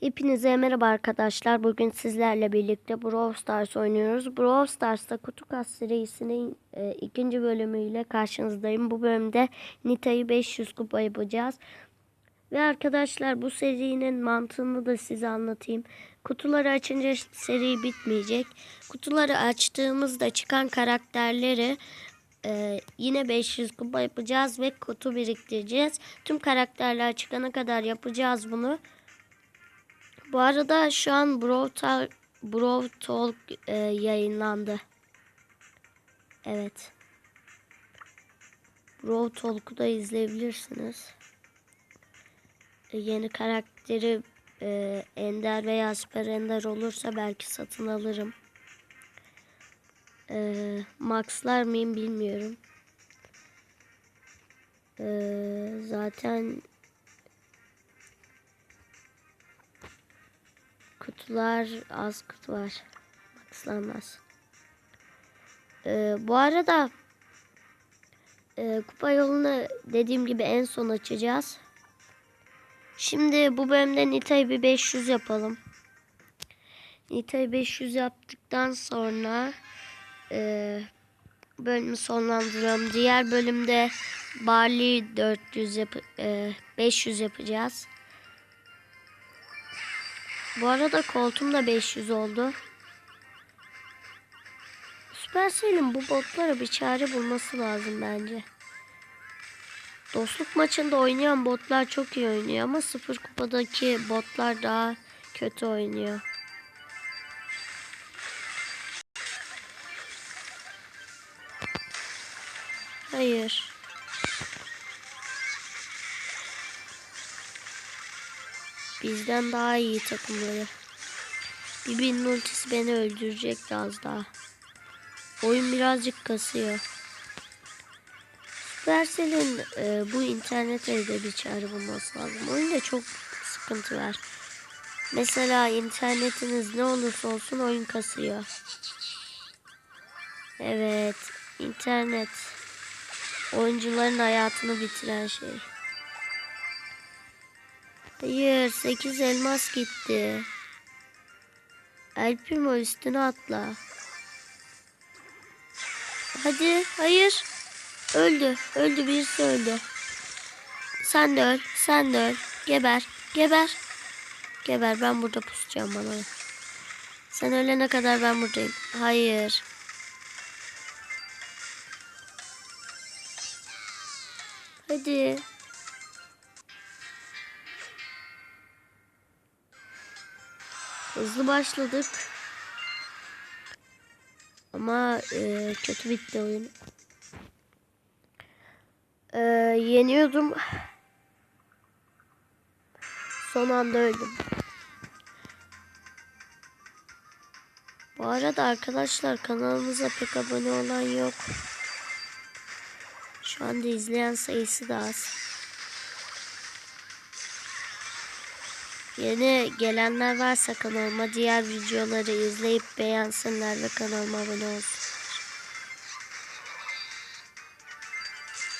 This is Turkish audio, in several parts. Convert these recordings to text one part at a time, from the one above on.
Hepinize merhaba arkadaşlar. Bugün sizlerle birlikte Brawl Stars oynuyoruz. Brawl Stars'ta Kutu Kas serisinin e, ikinci bölümüyle karşınızdayım. Bu bölümde Nita'yı 500 kupa yapacağız. Ve arkadaşlar bu serinin mantığını da size anlatayım. Kutuları açınca seri bitmeyecek. Kutuları açtığımızda çıkan karakterleri e, yine 500 kupa yapacağız ve kutu biriktireceğiz. Tüm karakterler çıkana kadar yapacağız bunu. Bu arada şu an Brawl, Ta- Brawl Talk e, yayınlandı. Evet. Brawl Talk'u da izleyebilirsiniz. E, yeni karakteri e, Ender veya Süper Ender olursa belki satın alırım. E, Max'lar mıyım bilmiyorum. E, zaten kutular az kutu var. Maxlanmaz. Ee, bu arada e, kupa yolunu dediğim gibi en son açacağız. Şimdi bu bölümde Nita'yı bir 500 yapalım. Nita'yı 500 yaptıktan sonra e, bölümü sonlandırıyorum. Diğer bölümde Barley 400 yap e, 500 yapacağız. Bu arada koltuğum da 500 oldu. Supercell'in bu botlara bir çare bulması lazım bence. Dostluk maçında oynayan botlar çok iyi oynuyor ama sıfır kupadaki botlar daha kötü oynuyor. Hayır. Bizden daha iyi takımları. Bibi'nin ultisi beni öldürecekti az daha. Oyun birazcık kasıyor. Supercell'in e, bu internet evde bir çare bulması lazım. Oyunda çok sıkıntı var. Mesela internetiniz ne olursa olsun oyun kasıyor. Evet, internet oyuncuların hayatını bitiren şey. Hayır 8 elmas gitti. El üstüne atla. Hadi hayır. Öldü. Öldü birisi öldü. Sen de öl. Sen de öl. Geber. Geber. Geber ben burada pusacağım bana. Sen ölene kadar ben buradayım. Hayır. Hadi. Hızlı başladık. Ama e, kötü bitti oyun. E, yeniyordum. Son anda öldüm. Bu arada arkadaşlar kanalımıza pek abone olan yok. Şu anda izleyen sayısı da az. Yeni gelenler varsa kanalıma diğer videoları izleyip beğensinler ve kanalıma abone olsun.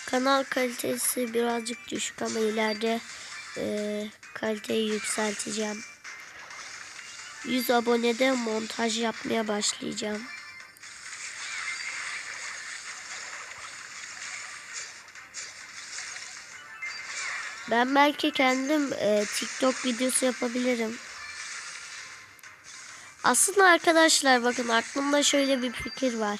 Kanal kalitesi birazcık düşük ama ileride e, kaliteyi yükselteceğim. 100 abonede montaj yapmaya başlayacağım. Ben belki kendim e, TikTok videosu yapabilirim. Aslında arkadaşlar bakın aklımda şöyle bir fikir var.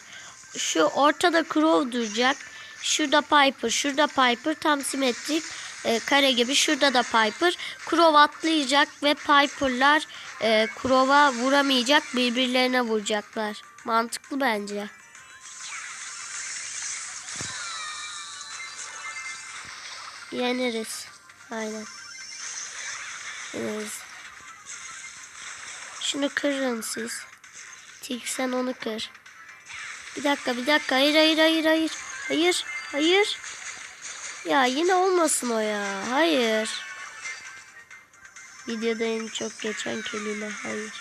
Şu ortada Crow duracak. Şurada Piper, şurada Piper tam simetrik e, kare gibi. Şurada da Piper. Crow atlayacak ve Piper'lar e, Crow'a vuramayacak birbirlerine vuracaklar. Mantıklı bence. Yeneriz. Aynen. Yeneriz. Şunu kırın siz. Tik sen onu kır. Bir dakika bir dakika. Hayır hayır hayır hayır. Hayır hayır. Ya yine olmasın o ya. Hayır. Videoda en çok geçen kelime. Hayır.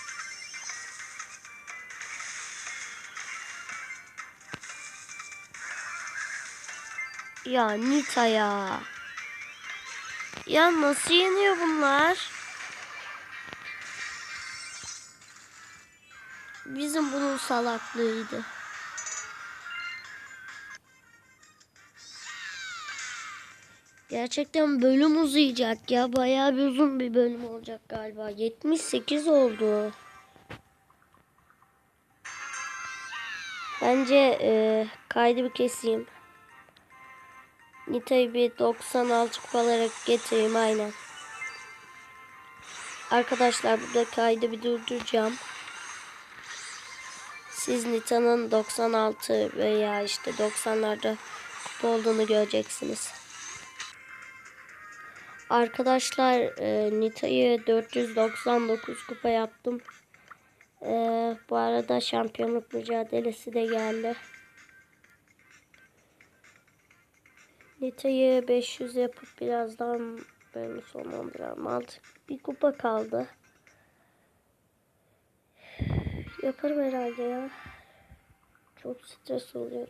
Ya Nita ya. Ya nasıl yeniyor bunlar? Bizim bunun salaklığıydı. Gerçekten bölüm uzayacak ya. Bayağı bir uzun bir bölüm olacak galiba. 78 oldu. Bence e, kaydı bir keseyim. Nita'yı bir 96 kupalara getireyim aynen. Arkadaşlar burada kaydı bir durduracağım. Siz Nita'nın 96 veya işte 90'larda kupa olduğunu göreceksiniz. Arkadaşlar e, Nita'yı 499 kupa yaptım. E, bu arada şampiyonluk mücadelesi de geldi. Nita'yı 500 yapıp birazdan bölümü sonlandıralım. Artık bir kupa kaldı. Yaparım herhalde ya. Çok stres oluyor.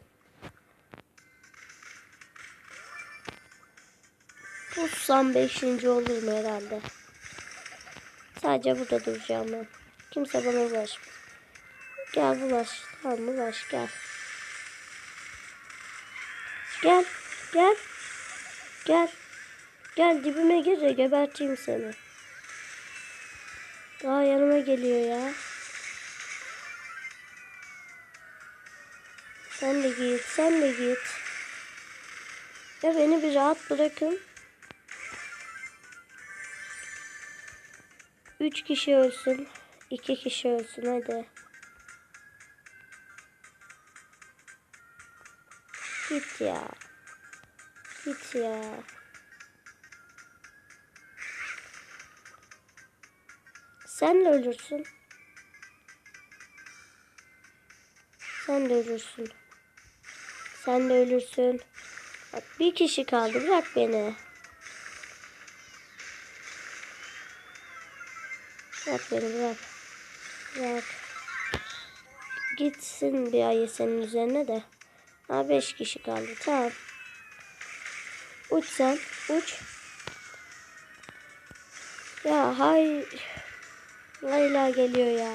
Tutsam 5. olurum herhalde. Sadece burada duracağım ben. Kimse bana ulaşmaz. Gel bulaş. Tamam bulaş gel. Gel. Gel. Gel. Gel dibime gir de geberteyim seni. Daha yanıma geliyor ya. Sen de git. Sen de git. Ya beni bir rahat bırakın. Üç kişi ölsün. iki kişi ölsün hadi. Git ya. Git ya. Sen de ölürsün. Sen de ölürsün. Sen de ölürsün. Bak bir kişi kaldı. Bırak beni. Bırak beni bırak. Bırak. Gitsin bir ayı senin üzerine de. Ha beş kişi kaldı. Tamam. Uç sen. Uç. Ya hay. Layla geliyor ya.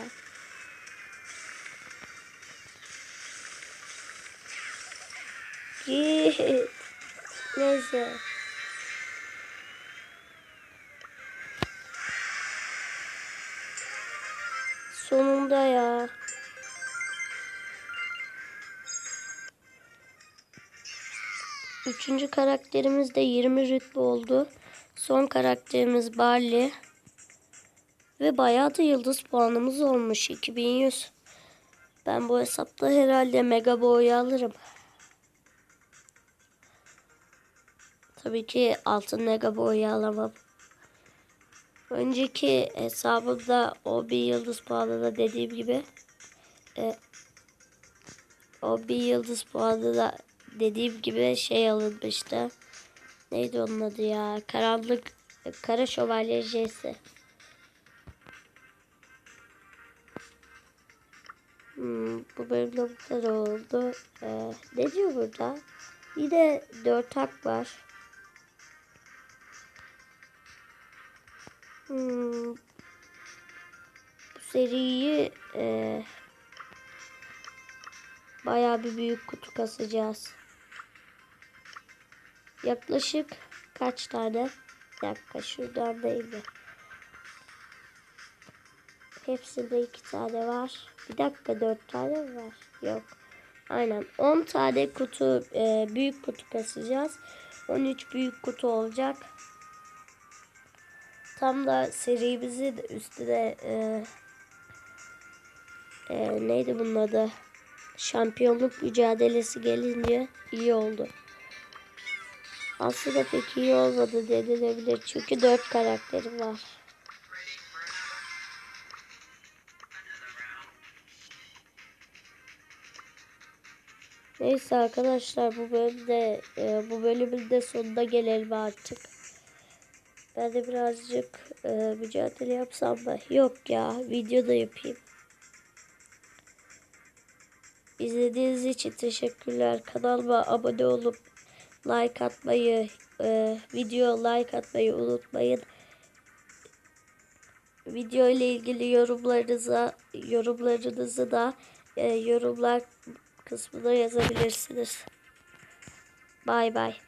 Git. Neyse. Sonunda ya. Üçüncü karakterimiz de 20 rütbe oldu. Son karakterimiz Barley. Ve bayağı da yıldız puanımız olmuş. 2100. Ben bu hesapta herhalde mega boy alırım. Tabii ki altın mega boy alamam. Önceki hesabımda o bir yıldız puanı da dediğim gibi e, o bir yıldız puanı da dediğim gibi şey alınmıştı. Neydi onun adı ya? Karanlık Kara Şövalye J'si. Hmm, bu bölümde bu kadar oldu. Ee, ne diyor burada? Yine dört hak var. Hmm, bu seriyi e, bayağı bir büyük kutu kasacağız. Yaklaşık kaç tane? Bir dakika şuradan değil de. Hepsinde iki tane var. Bir dakika dört tane mi var? Yok. Aynen 10 tane kutu e, büyük kutu kasacağız. 13 büyük kutu olacak. Tam da serimizi de üstüne e, e, neydi bunun adı? Şampiyonluk mücadelesi gelince iyi oldu. Aslında pek iyi olmadı denilebilir. Çünkü 4 karakterim var. Neyse arkadaşlar bu bölümde e, bu bölümün de sonuna gelelim artık. Ben de birazcık e, mücadele yapsam da yok ya videoda yapayım. İzlediğiniz için teşekkürler. Kanalıma abone olup like atmayı, e, video like atmayı unutmayın. video ile ilgili yorumlarınızı yorumlarınızı da e, yorumlar kısmına yazabilirsiniz. Bay bay.